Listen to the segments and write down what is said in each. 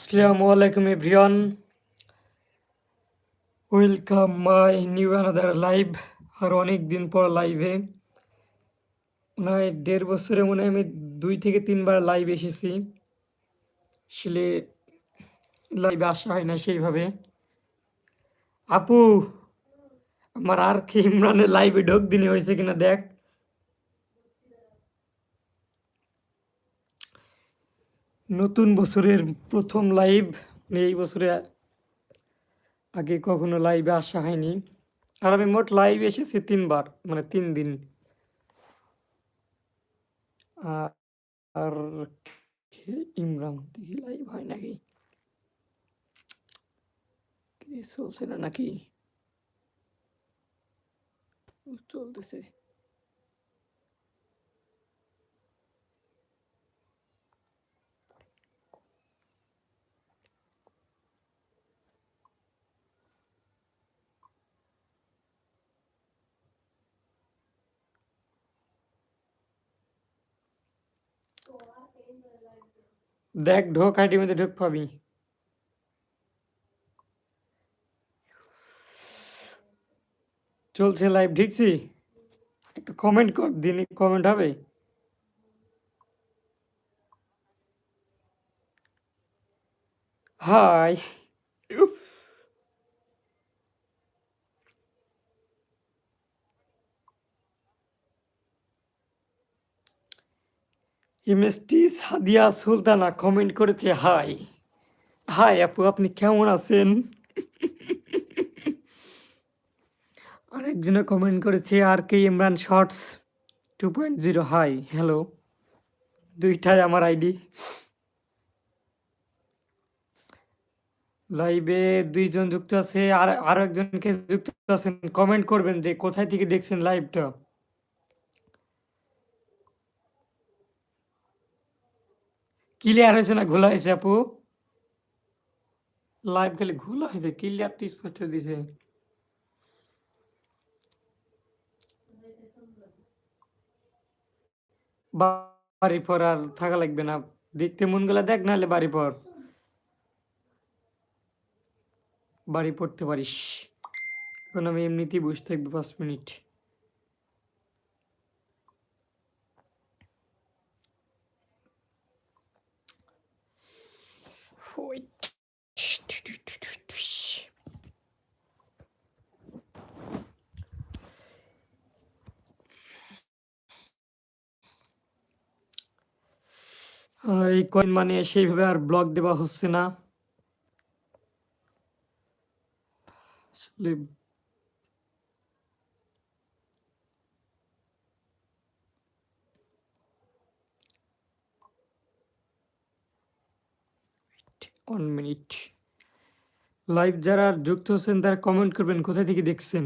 আসসালামু আলাইকুম, everyone. Welcome my new another live আর অনেক দিন পর লাইভে মনে দেড় বছরে মনে হয় আমি দুই থেকে তিনবার লাইভ এসেছি। আসলে লাইভে আসা হয় না সেইভাবে। আপু, আমার আর কি ইমরানের লাইভে ঢোক দিনে হয়েছে কিনা দেখ। নতুন বছরের প্রথম লাইভ মানে এই বছরে আগে কখনো লাইভে আসা হয়নি। আর আমি মোট লাইভ এসেছি তিনবার মানে তিন দিন। আর ইমরান দেখি লাইভ হয় নাকি? চলছে না নাকি? চলতেছে। দেখ, ঢোক মধ্যে ঢোক পাবি। চলছে লাইভ ঢিকছি? একটু কমেন্ট কর, দিনে কমেন্ট হবে? Hi MST Sadia Sultana comment করেছে, হাই। হাই আপু, আপনি কেমন আছেন? আরেকজনে কমেন্ট করেছে আর কে Imran shorts two point zero, hi, hello. দুইটাই আমার আইডি। লাইভে দুইজন যুক্ত আছে, আর আরও একজনকে যুক্ত আছেন, কমেন্ট করবেন যে কোথায় থেকে দেখছেন লাইভটা। ক্লিয়ার হয়েছে না ঘোলা হয়েছে আপু? লাইভ খালি ঘোলা হয়েছে ক্লিয়ার তো স্পষ্ট দিছে। বাড়ি পর আর থাকা লাগবে না, দেখতে মন গেলে দেখ নাহলে বাড়ি পর। বাড়ি পড়তে পারিস। এখন আমি এমনিতেই বসে থাকব পাঁচ মিনিট। Wait. আর এই কয়েন মানে সেইভাবে আর ব্লগ দেওয়া হচ্ছে না ওয়ান মিনিট লাইভ যারা যুক্ত হচ্ছেন তারা কমেন্ট করবেন কোথা থেকে দেখছেন?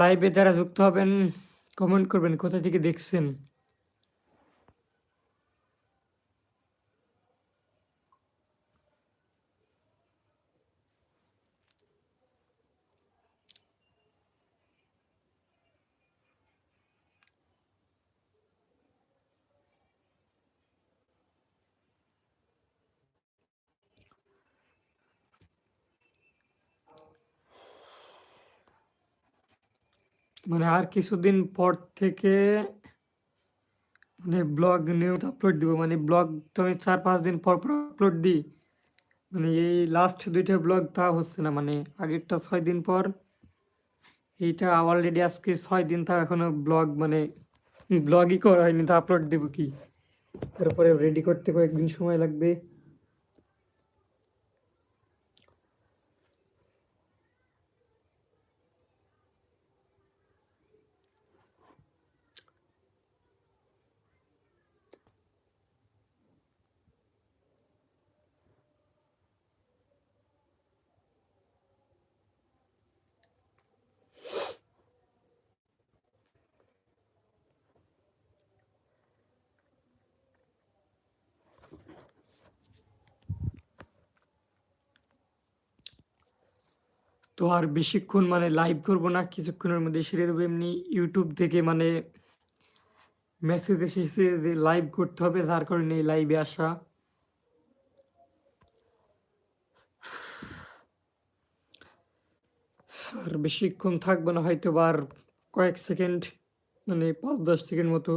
লাইভে যারা যুক্ত হবেন কমেন্ট করবেন কোথা থেকে দেখছেন? মানে আর কিছুদিন পর থেকে মানে ব্লগ নিয়মিত আপলোড দিব। মানে ব্লগ তো আমি চার পাঁচ দিন পর পর আপলোড দিই। মানে এই লাস্ট দুইটা ব্লগ তা হচ্ছে না মানে আগেরটা ছয় দিন পর, এইটা অলরেডি আজকে ছয় দিন তা এখনও ব্লগ মানে ব্লগই করা হয়নি, তা আপলোড দেবো কি? তারপরে রেডি করতে কয়েকদিন সময় লাগবে। তো আর বেশিক্ষণ মানে লাইভ করব না, কিছুক্ষণের মধ্যে সেরে দেবো। এমনি ইউটিউব থেকে মানে মেসেজ এসেছে যে লাইভ করতে হবে যার কারণে লাইভে আসা। আর বেশিক্ষণ থাকব না হয়তো আর কয়েক সেকেন্ড মানে পাঁচ দশ সেকেন্ড মতো।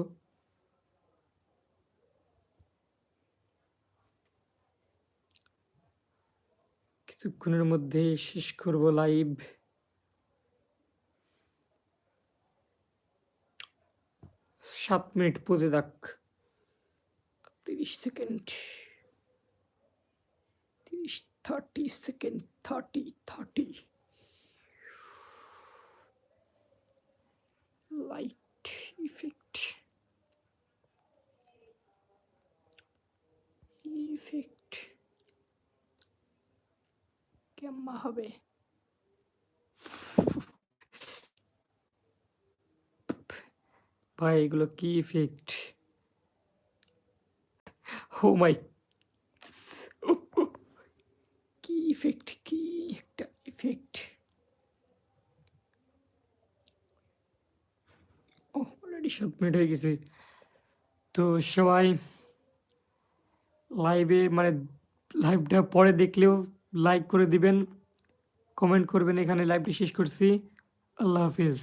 কিছুক্ষণের মধ্যে শেষ করব লাইভ সাত মিনিট পৌঁছে যাক তিরিশ সেকেন্ড তিরিশ thirty second thirty thirty light effect effect কেমন হবে। ভাই, এগুলো কি ইফেক্ট ও মাই কি ইফেক্ট কি একটা ইফেক্ট ও অলরেডি সাত মিনিট হয়ে গেছে। তো সবাই লাইভে মানে লাইভটা পরে দেখলেও লাইক করে দিবেন। কমেন্ট করবেন এখানে লাইভটি শেষ করছি। আল্লাহ হাফিজ।